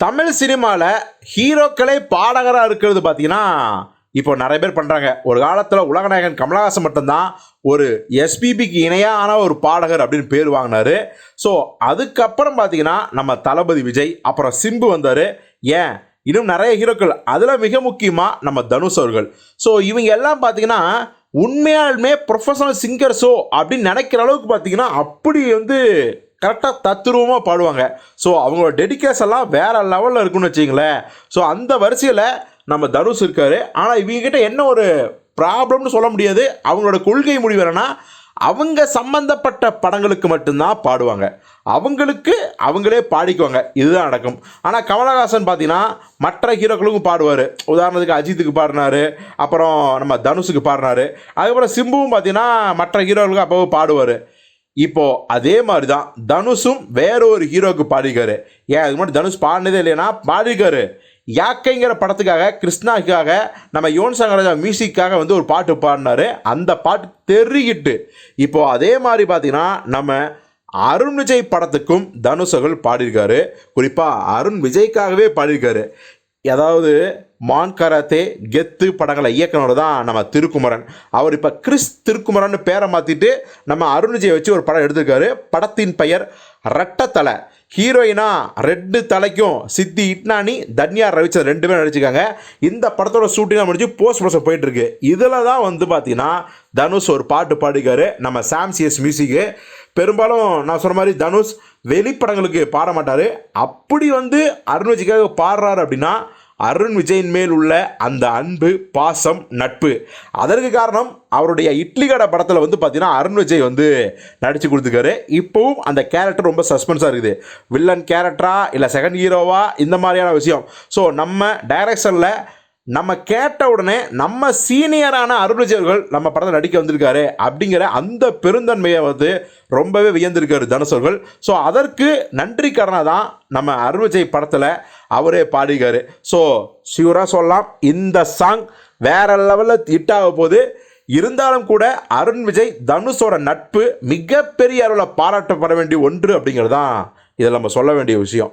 தமிழ் சினிமாவில் ஹீரோக்களே பாடகராக இருக்கிறது பார்த்தீங்கன்னா இப்போ நிறைய பேர் பண்ணுறாங்க ஒரு காலத்தில் உலகநாயகன் கமலஹாசன் மட்டும்தான் ஒரு எஸ்பிபிக்கு இணையான ஒரு பாடகர் அப்படின்னு பேர் வாங்கினாரு. ஸோ அதுக்கப்புறம் பார்த்தீங்கன்னா நம்ம தளபதி விஜய் அப்புறம் சிம்பு வந்தார். ஏன்? இன்னும் நிறைய ஹீரோக்கள். அதில் மிக முக்கியமாக நம்ம தனுஷ் அவர்கள். ஸோ இவங்க எல்லாம் பார்த்தீங்கன்னா உண்மையாலுமே ப்ரொஃபஷனல் சிங்கர்ஸோ அப்படின்னு நினைக்கிற அளவுக்கு பார்த்தீங்கன்னா அப்படி வந்து கரெக்டாக தத்துருவமாக பாடுவாங்க. ஸோ அவங்களோட டெடிகேஷன்லாம் வேறு லெவலில் இருக்குன்னு வச்சிங்களேன் ஸோ அந்த வரிசையில் நம்ம தனுஷ் இருக்கார். ஆனால் இவங்ககிட்ட என்ன ஒரு ப்ராப்ளம்னு சொல்ல முடியாது. அவங்களோட கொள்கை முடிவு என்னன்னா அவங்க சம்மந்தப்பட்ட படங்களுக்கு மட்டும்தான் பாடுவாங்க. அவங்களுக்கு அவங்களே பாடிக்குவாங்க. இதுதான் நடக்கும். ஆனால் கமலஹாசன் பார்த்தீங்கன்னா மற்ற ஹீரோக்களுக்கும் பாடுவார். உதாரணத்துக்கு அஜித்துக்கு பாடினாரு. அப்புறம் நம்ம தனுஷுக்கு பாடினாரு. அதுக்கப்புறம் சிம்புவும் பார்த்தீங்கன்னா மற்ற ஹீரோக்களுக்கு அப்போ பாடுவார். இப்போ அதே மாதிரி தான் தனுஷும் வேற ஒரு ஹீரோவுக்கு பாடியிருக்காரு ஏன் அதுக்கு முன்னாடி தனுஷ் பாடினதே இல்லைன்னா பாடியிருக்காரு யாக்கைங்கிற படத்துக்காக கிருஷ்ணாக்காக நம்ம யுவன் சங்கராஜா மியூசிக்காக வந்து ஒரு பாட்டு பாடினாரு. அந்த பாட்டு தெரிகிட்டு இப்போ அதே மாதிரி பார்த்தீங்கன்னா நம்ம அருண் விஜய் படத்துக்கும் தனுஷர்கள் பாடியிருக்காரு. குறிப்பாக அருண் விஜய்க்காகவே பாடியிருக்காரு. அதாவது மான் கராத்தே கெத்து படங்களை இயக்குனர் தான் நம்ம திருக்குமரன். அவர் இப்போ கிறிஸ் திருக்குமரன் பேரை மாற்றிட்டு நம்ம அருண் வச்சு ஒரு படம் எடுத்திருக்காரு. படத்தின் பெயர் ரட்டத்தலை ஹீரோயினா ரெட்டு தலைக்கும் சித்தி இட்னானி தன்யா ரவிச்சந்திரன் ரெண்டு பேரும் நடிச்சிருக்காங்க. இந்த படத்தோட ஷூட்டிங்காக முடிஞ்சு போஸ்ட் ப்ரொசஸ் போயிட்டுருக்கு. இதில் தான் வந்து பார்த்தீங்கன்னா தனுஷ் ஒரு பாட்டு பாடிக்காரு நம்ம சாம்சிஎஸ் மியூசிக்கு பெரும்பாலும் நான் சொன்ன மாதிரி தனுஷ் வெளிப்படங்களுக்கு பாட மாட்டார். அப்படி வந்து அருண்ஜிக்காக பாடுறாரு அப்படின்னா அருண் விஜயின் மேல் உள்ள அந்த அன்பு பாசம் நட்பு. அதற்கு காரணம் அவருடைய இட்லி கடை படத்தில் வந்து பார்த்தீங்கன்னா அருண் விஜய் வந்து நடித்து கொடுத்துருக்காரு. இப்போவும் அந்த கேரக்டர் ரொம்ப சஸ்பென்ஸாக இருக்குது. வில்லன் கேரக்டரா இல்லை செகண்ட் ஹீரோவா இந்த மாதிரியான விஷயம். ஸோ நம்ம டைரக்ஷனில் நம்ம கேட்ட உடனே நம்ம சீனியரான அருண் விஜய் அவர்கள் நம்ம படத்தில் நடிக்க வந்திருக்காரு அப்படிங்கிற அந்த பெருந்தன்மையை வந்து ரொம்பவே வியந்திருக்காரு தனுஷர்கள் ஸோ அதற்கு நன்றிக்காரனாக தான் நம்ம அருண் விஜய் படத்தில் அவரே பாடிக்காரு ஸோ ஷியூராக சொல்லலாம் இந்த சாங் வேற லெவலில் ஹிட் ஆக போகுது. இருந்தாலும் கூட அருண் விஜய் தனுஷோட நட்பு மிகப்பெரிய அளவில் பாராட்டப்பட வேண்டிய ஒன்று அப்படிங்கிறது தான் இதில் நம்ம சொல்ல வேண்டிய விஷயம்.